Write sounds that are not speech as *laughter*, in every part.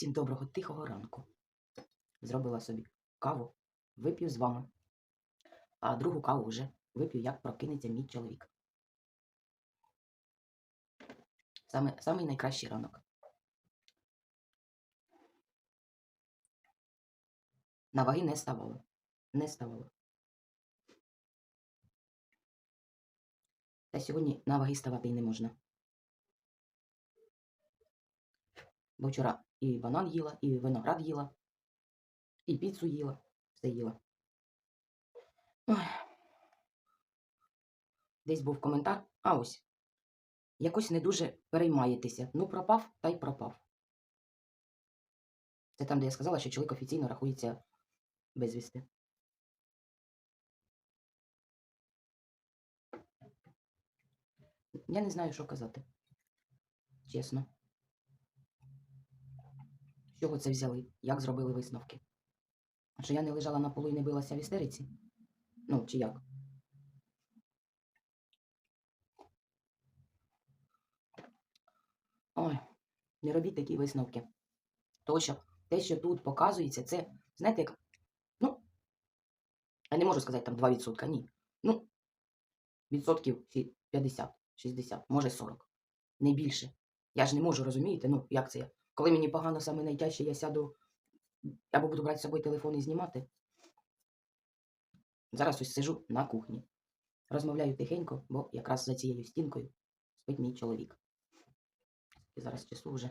Всім доброго тихого ранку. Зробила собі каву, вип'ю з вами. А другу каву вже вип'ю, як прокинеться мій чоловік. Саме, самий найкращий ранок. На ваги не ставало. Не ставало. Та сьогодні на ваги ставати й не можна. Бо вчора і банан їла, і виноград їла, і піцу їла, все їла. Ой. Десь був коментар, а ось. Якось не дуже переймаєтеся. Ну, пропав та й пропав. Це там, де я сказала, що чоловік офіційно рахується безвісти. Я не знаю, що казати. Чесно. Чого це взяли? Як зробили висновки? А що я не лежала на полу і не билася в істериці? Ну, чи як? Ой, не робіть такі висновки. То, те, що тут показується, це, знаєте, як. Ну, я не можу сказати там 2%, ні. Ну, відсотків 50, 60, може 40. Не більше. Я ж не можу, розумієте? Ну, як це я? Коли мені погано саме найтяжче, я сяду або буду брати з собою телефон і знімати. Зараз ось сижу на кухні. Розмовляю тихенько, бо якраз за цією стінкою спить мій чоловік. І зараз часу вже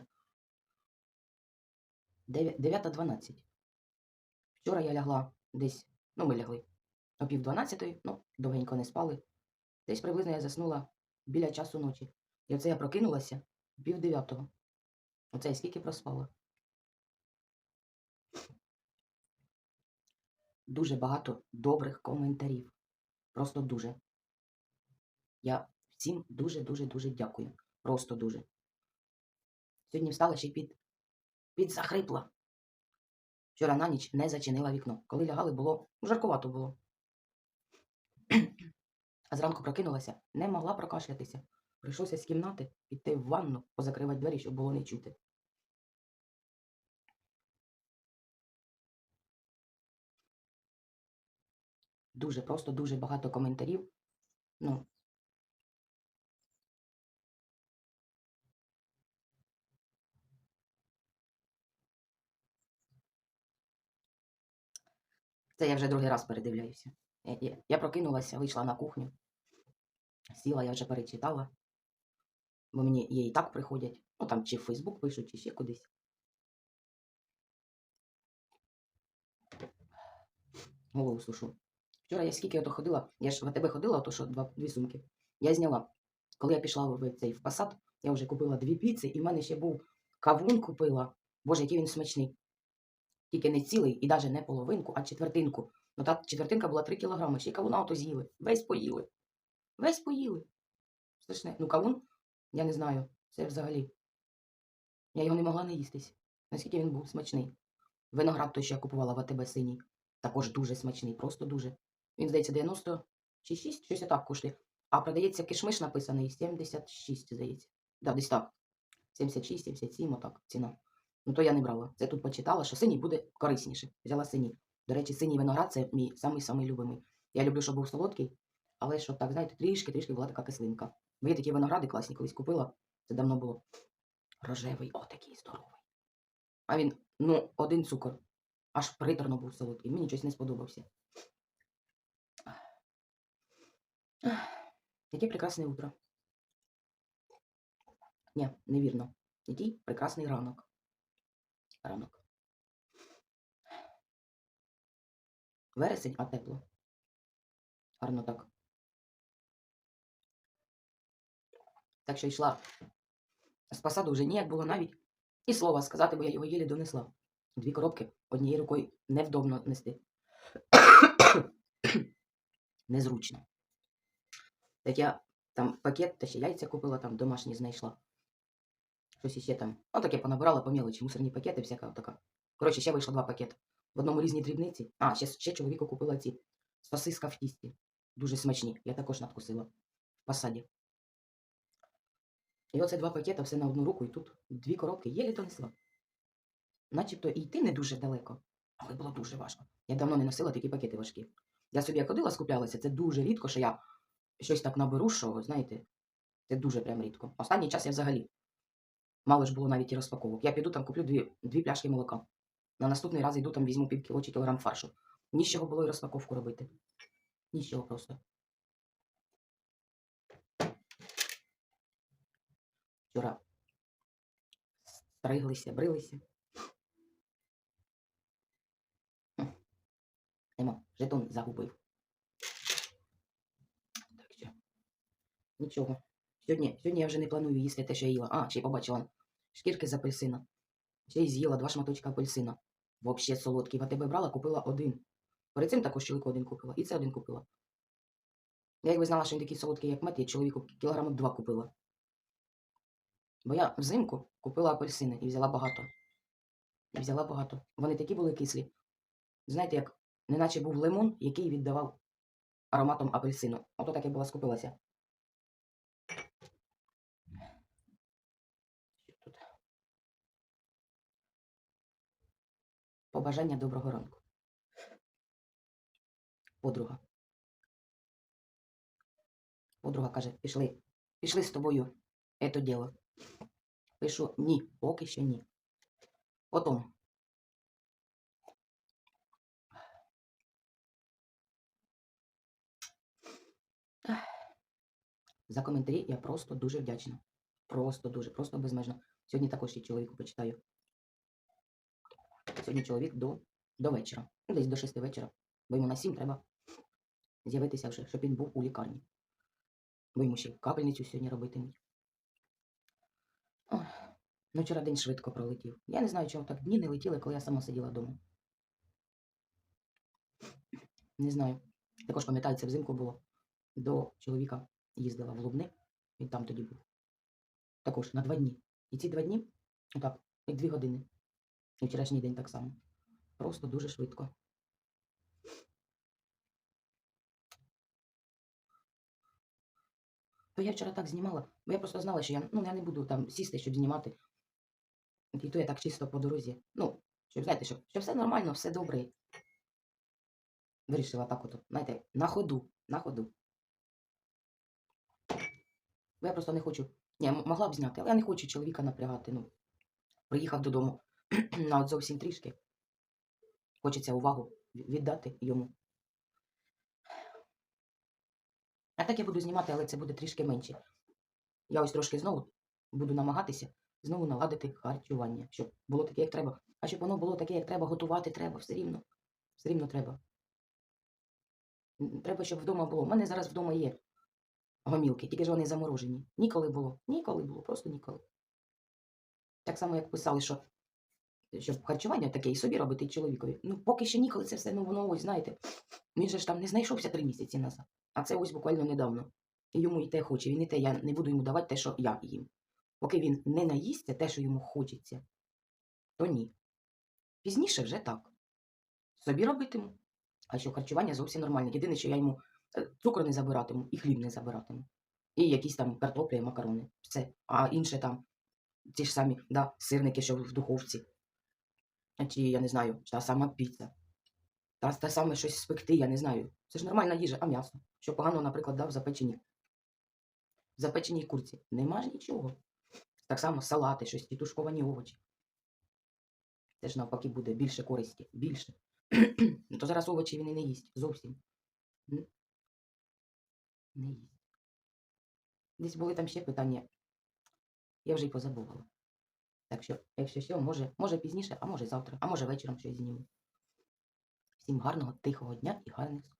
9.12. Вчора я лягла десь, ну ми лягли о пів 12, ну, довгенько не спали. Десь приблизно я заснула біля часу ночі. І оце я прокинулася пів дев'ятого. Оце скільки проспала. Дуже багато добрих коментарів. Просто дуже. Я всім дуже-дуже-дуже дякую. Просто дуже. Сьогодні встала ще під, під захрипла. Вчора на ніч не зачинила вікно. Коли лягали, було жаркувато було. *clears throat* А зранку прокинулася, не могла прокашлятися. Прийшлося з кімнати піти в ванну, позакривати двері, щоб було не чути. Дуже, просто дуже багато коментарів. Ну. Це я вже другий раз передивляюся. Я, я, я прокинулася, вийшла на кухню. Сіла, я вже перечитала. Бо мені є і так приходять. Ну там чи в Фейсбук пишуть, чи ще кудись. Голову сушу. Вчора я скільки ото ходила, я ж в АТБ ходила, то що два, дві сумки. Я зняла. Коли я пішла в цей в посад, я вже купила дві піци, і в мене ще був кавун купила. Боже, який він смачний. Тільки не цілий і навіть не половинку, а четвертинку. Ну та четвертинка була 3 кілограми, ще кавуна ото з'їли. Весь поїли. Весь поїли. Страшне. Ну, кавун, я не знаю. Це взагалі. Я його не могла не їстись. Наскільки він був смачний. Виноград той, що я купувала в АТБ синій, також дуже смачний, просто дуже. Він, здається, 90 чи 6, щось отак коштує. А продається кишмиш написаний 76, здається. Да, десь так. 76, 77, отак ціна. Ну то я не брала. Це тут почитала, що синій буде корисніше. Взяла синій. До речі, синій виноград це мій самий-самий любимий. Я люблю, щоб був солодкий, але щоб так, знаєте, трішки-трішки була така кислинка. Бо є такі виногради класні, колись купила. Це давно було. Рожевий, о, такий здоровий. А він, ну, один цукор. Аж приторно був солодкий. Мені щось не сподобався. Яке прекрасне утро. Ні, невірно. Який прекрасний ранок. Ранок. Вересень, а тепло. Гарно так. Так що йшла з посаду вже ніяк було навіть і слова сказати, бо я його єлі донесла. Дві коробки однією рукою невдобно нести. *coughs* Незручно. Так я там пакет, та ще яйця купила, там домашні знайшла. Щось іще там. Ну, таке понабирала по мелочі, мусорні пакети, всяка така. Коротше, ще вийшло два пакети. В одному різні дрібниці. А, ще, ще чоловіку купила ці сосиска в тісті. Дуже смачні. Я також надкусила в посаді. І оце два пакети, все на одну руку, і тут дві коробки єлі донесла. начебто і йти не дуже далеко, але було дуже важко. Я давно не носила такі пакети важкі. Я собі як ходила, скуплялася, це дуже рідко, що я щось так наберу, що, знаєте, це дуже прям рідко. Останній час я взагалі мало ж було навіть і розпаковок. Я піду там куплю дві, дві пляшки молока. На наступний раз йду там візьму пів кіло чи кілограм фаршу. Ні з чого було і розпаковку робити. Ні з чого просто. Вчора стриглися, брилися. Нема, жетон загубив. Так що, нічого. Сьогодні, сьогодні я вже не планую їсти те, що я їла. А, ще побачила шкірки з апельсина. Ще й з'їла два шматочка апельсина. Вообще солодкий. В АТБ брала, купила один. Перед цим також чоловіку один купила. І це один купила. Я якби знала, що він такий солодкий, як мед, я чоловіку кілограмів два купила. Бо я взимку купила апельсини і взяла багато. І взяла багато. Вони такі були кислі. Знаєте, як неначе був лимон, який віддавав ароматом апельсину. Ото так я була скупилася. Побажання доброго ранку. Подруга. Подруга каже, пішли, пішли з тобою ето діло. Пишу ні, поки що ні. Потім. За коментарі я просто дуже вдячна. Просто дуже, просто безмежно. Сьогодні також і чоловіку почитаю. Сьогодні чоловік до, до вечора. Ну, Десь до 6 вечора. Бо йому на 7 треба з'явитися вже, щоб він був у лікарні. Бо йому ще капельницю сьогодні робитимуть. Ой, ну вчора день швидко пролетів. Я не знаю, чому так дні не летіли, коли я сама сиділа вдома. Не знаю. Також пам'ятаю, це взимку було. До чоловіка їздила в Лубни, він там тоді був. Також на два дні. І ці два дні, отак, як дві години. І вчорашній день так само. Просто дуже швидко. То я вчора так знімала, бо я просто знала, що я, ну, я не буду там сісти, щоб знімати. І то я так чисто по дорозі. Ну, щоб знаєте, щоб, щоб все нормально, все добре. Вирішила так от, знаєте, на ходу, на ходу. Бо я просто не хочу. Ні, могла б зняти, але я не хочу чоловіка напрягати. Ну, приїхав додому *clears throat* на от зовсім трішки. Хочеться увагу віддати йому. А так я буду знімати, але це буде трішки менше. Я ось трошки знову буду намагатися знову наладити харчування, щоб було таке, як треба. А щоб воно було таке, як треба, готувати треба, все рівно. Все рівно треба. Треба, щоб вдома було. У мене зараз вдома є гомілки, тільки ж вони заморожені. Ніколи було. Ніколи було, просто ніколи. Так само, як писали, що щоб харчування таке і собі робити, і чоловікові. Ну, поки що ніколи це все, ну воно ось, знаєте, він же ж там не знайшовся три місяці назад. А це ось буквально недавно. І йому і те хоче, він і те, я не буду йому давати те, що я їм. Поки він не наїсться те, що йому хочеться, то ні. Пізніше вже так. Собі робитиму. А що харчування зовсім нормальне. Єдине, що я йому е, цукор не забиратиму і хліб не забиратиму. І якісь там картопля і макарони. Все. А інше там, ті ж самі да, сирники, що в духовці. Чи, я не знаю, та сама піца. Та, те саме щось спекти, я не знаю. Це ж нормальна їжа, а м'ясо. Що погано, наприклад, дав запечені. Запеченій курці. Нема ж нічого. Так само салати, щось ті тушковані овочі. Це ж навпаки буде більше користі. Більше. *clears throat* Ну, То зараз овочі він і не їсть. Зовсім. Не їсть. Десь були там ще питання. Я вже й позабувала. Так що, якщо що, може, може пізніше, а може завтра, а може вечором щось зніму. Всім гарного, тихого дня і гарних